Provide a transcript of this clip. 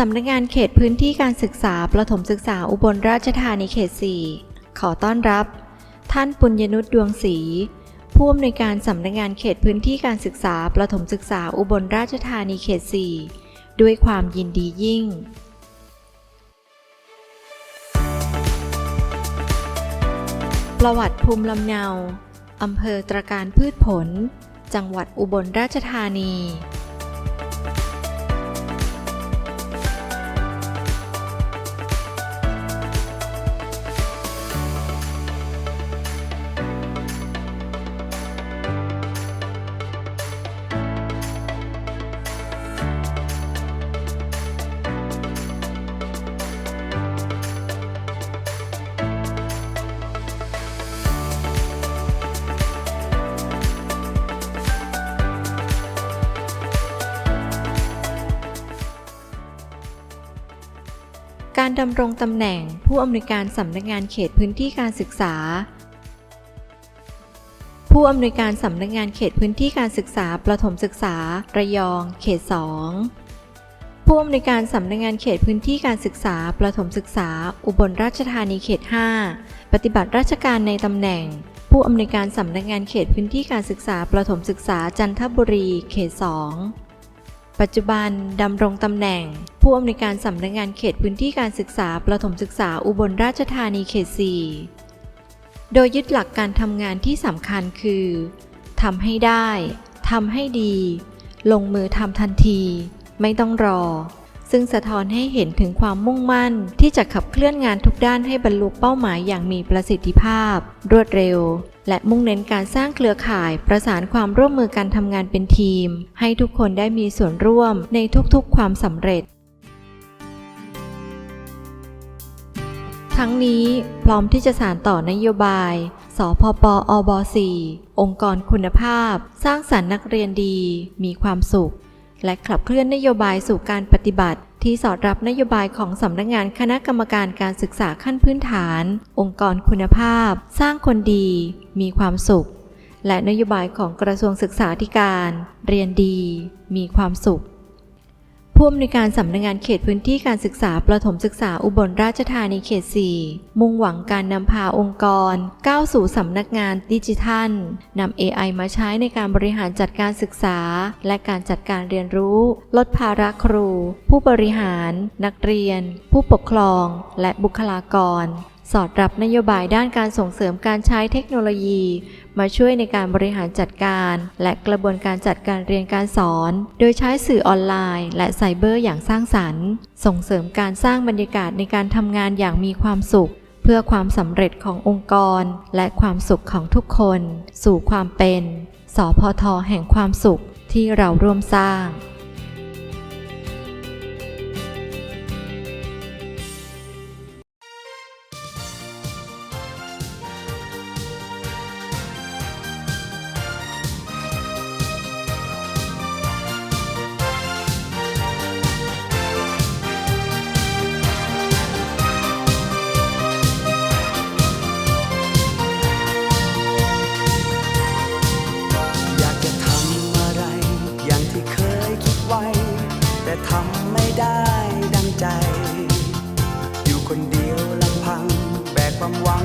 สำนักงานเขตพื้นที่การศึกษาประถมศึกษาอุบลราชธานีเขต 4 ขอต้อนรับ ท่านปุญญนุชดวงศรีผู้อำนวยการสำนักงานเขตพื้นที่การศึกษาประถมศึกษาอุบลราชธานีเขต 4 ด้วยความยินดียิ่งประวัติภูมิลำเนา อำเภอตรการพืชผล จังหวัดอุบลราชธานี การดำรงตำแหน่งผู้อำนวยการสำนักงานเขตพื้นที่การศึกษา ผู้อำนวยการสำนักงานเขตพื้นที่การศึกษา ประถมศึกษา ระยอง เขต 2 ผู้อำนวยการสำนักงานเขตพื้นที่การศึกษา ประถมศึกษา อุบลราชธานีเขต 5 ปฏิบัติราชการในตำแหน่ง ผู้อำนวยการสำนักงานเขตพื้นที่การศึกษา ประถมศึกษาจันทบุรี เขต 2 ปัจจุบันดำรงตำแหน่ง ผู้อำนวยการสำนักงานเขตพื้นที่การศึกษาประถมศึกษาอุบลราชธานีเขต 4 โดยยึดหลักการทำงานที่สำคัญคือทำให้ได้ทำให้ดี ลงมือทำทันที ไม่ต้องรอ ซึ่งสะท้อนให้เห็นถึงความมุ่งมั่น ที่จะขับเคลื่อนงานทุกด้านให้บรรลุเป้าหมายอย่างมีประสิทธิภาพ รวดเร็ว และมุ่งเน้นการสร้างเครือข่ายประสานความร่วมมือการทำงานเป็นทีม ให้ทุกคนได้มีส่วนร่วมในทุกๆ ความสำเร็จ ทั้งนี้พร้อมที่จะสานต่อนโยบาย สพปอบ4องค์กรคุณภาพ สร้างสรรค์นักเรียนดี มีความสุข และขับเคลื่อนนโยบายสู่การปฏิบัติ ที่สอดรับนโยบายของสำนักงานคณะกรรมการการศึกษาขั้นพื้นฐาน องค์กรคุณภาพ สร้างคนดี มีความสุข และนโยบายของกระทรวงศึกษาธิการ เรียนดี มีความสุข ผู้อำนวยการสำนักงานเขตพื้นที่การศึกษาประถมศึกษาอุบลราชธานีเขต 4 มุ่งหวังการนำพาองค์กร ก้าวสู่สำนักงานดิจิทัลนำ AI มาใช้ในการบริหารจัดการศึกษา และการจัดการเรียนรู้ ลดภาระครู ผู้บริหาร นักเรียน ผู้ปกครอง และบุคลากร สอดรับนโยบายด้านการส่งเสริมการใช้เทคโนโลยี มาช่วยในการบริหารจัดการ และกระบวนการจัดการเรียนการสอน โดยใช้สื่อออนไลน์ และไซเบอร์อย่างสร้างสรรค์ ส่งเสริมการสร้างบรรยากาศในการทำงานอย่างมีความสุข เพื่อความสำเร็จขององค์กร และความสุขของทุกคน สู่ความเป็น สพทแห่งความสุขที่เราร่วมสร้าง ทำไม่ได้ดังใจ อยู่คนเดียวลำพังแบกความหวัง